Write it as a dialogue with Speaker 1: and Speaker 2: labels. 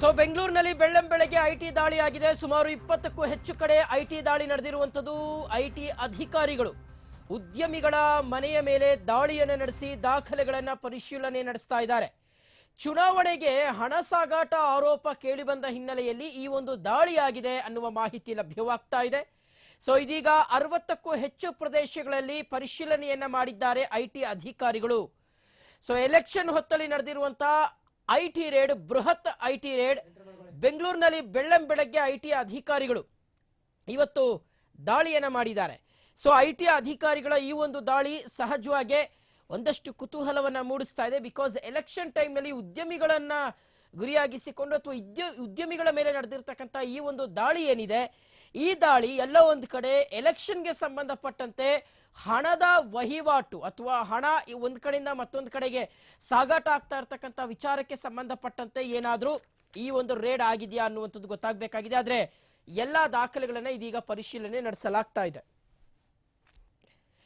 Speaker 1: So ಬೆಂಗಳೂರಿನಲ್ಲಿ ಬೆಳ್ಳಂ ಬೆಳಗ್ಗೆ ಐಟಿ ದಾಳಿ ಆಗಿದೆ ಸುಮಾರು ಇಪ್ಪತ್ತಕ್ಕೂ ಹೆಚ್ಚು ಕಡೆ ಐಟಿ ದಾಳಿ ನಡೆದಿರುವಂಥದ್ದು ಐಟಿ ಅಧಿಕಾರಿಗಳು ಉದ್ಯಮಿಗಳ ಮನೆಯ ಮೇಲೆ ದಾಳಿಯನ್ನು ನಡೆಸಿ ದಾಖಲೆಗಳನ್ನು ಪರಿಶೀಲನೆ ನಡೆಸ್ತಾ ಇದ್ದಾರೆ ಚುನಾವಣೆಗೆ ಹಣ ಸಾಗಾಟ ಆರೋಪ ಕೇಳಿಬಂದ ಹಿನ್ನೆಲೆಯಲ್ಲಿ ಈ ಒಂದು ದಾಳಿಯಾಗಿದೆ ಅನ್ನುವ ಮಾಹಿತಿ ಲಭ್ಯವಾಗ್ತಾ ಇದೆ ಸೊ ಇದೀಗ ಅರವತ್ತಕ್ಕೂ ಹೆಚ್ಚು ಪ್ರದೇಶಗಳಲ್ಲಿ ಪರಿಶೀಲನೆಯನ್ನ ಮಾಡಿದ್ದಾರೆ ಐಟಿ ಅಧಿಕಾರಿಗಳು ಸೊ ಎಲೆಕ್ಷನ್ ಹೊತ್ತಲ್ಲಿ ನಡೆದಿರುವಂತಹ ಐಟಿ ರೇಡ್, ಬೃಹತ್ ಐಟಿ ರೇಡ್, ಬೆಂಗಳೂರಿನಲ್ಲಿ ಬೆಳ್ಳಂ ಬೆಳಗ್ಗೆ ಐಟಿ ಅಧಿಕಾರಿಗಳು ಇವತ್ತು ದಾಳಿಯನ್ನು ಮಾಡಿದ್ದಾರೆ. ಸೊ ಐ ಟಿ ಅಧಿಕಾರಿಗಳ ಈ ಒಂದು ದಾಳಿ ಸಹಜವಾಗಿ ಒಂದಷ್ಟು ಕುತೂಹಲವನ್ನು ಮೂಡಿಸ್ತಾ ಇದೆ ಬಿಕಾಸ್ ಎಲೆಕ್ಷನ್ ಟೈಮ್ನಲ್ಲಿ ಉದ್ಯಮಿಗಳನ್ನ ಗುರಿಯಾಗಿಸಿಕೊಂಡು ಅಥವಾ ಉದ್ಯ, ಉದ್ಯಮಿಗಳ ಮೇಲೆ ನಡೆದಿರ್ತಕ್ಕಂಥ ಈ ಒಂದು ದಾಳಿ ಏನಿದೆ ಈ ದಾಳಿ ಎಲ್ಲ ಒಂದು ಕಡೆ ಎಲೆಕ್ಷನ್ಗೆ ಸಂಬಂಧಪಟ್ಟಂತೆ ಹಣದ ವಹಿವಾಟು ಅಥವಾ ಹಣ ಒಂದು ಕಡೆಯಿಂದ ಮತ್ತೊಂದು ಕಡೆಗೆ ಸಾಗಾಟ ಆಗ್ತಾ ಇರ್ತಕ್ಕಂಥ ವಿಚಾರಕ್ಕೆ ಸಂಬಂಧಪಟ್ಟಂತೆ ಏನಾದರೂ ಈ ಒಂದು ರೇಡ್ ಆಗಿದೆಯಾ ಅನ್ನುವಂಥದ್ದು ಗೊತ್ತಾಗಬೇಕಾಗಿದೆ. ಆದ್ರೆ ಎಲ್ಲಾ ದಾಖಲೆಗಳನ್ನ ಇದೀಗ ಪರಿಶೀಲನೆ ನಡೆಸಲಾಗ್ತಾ ಇದೆ.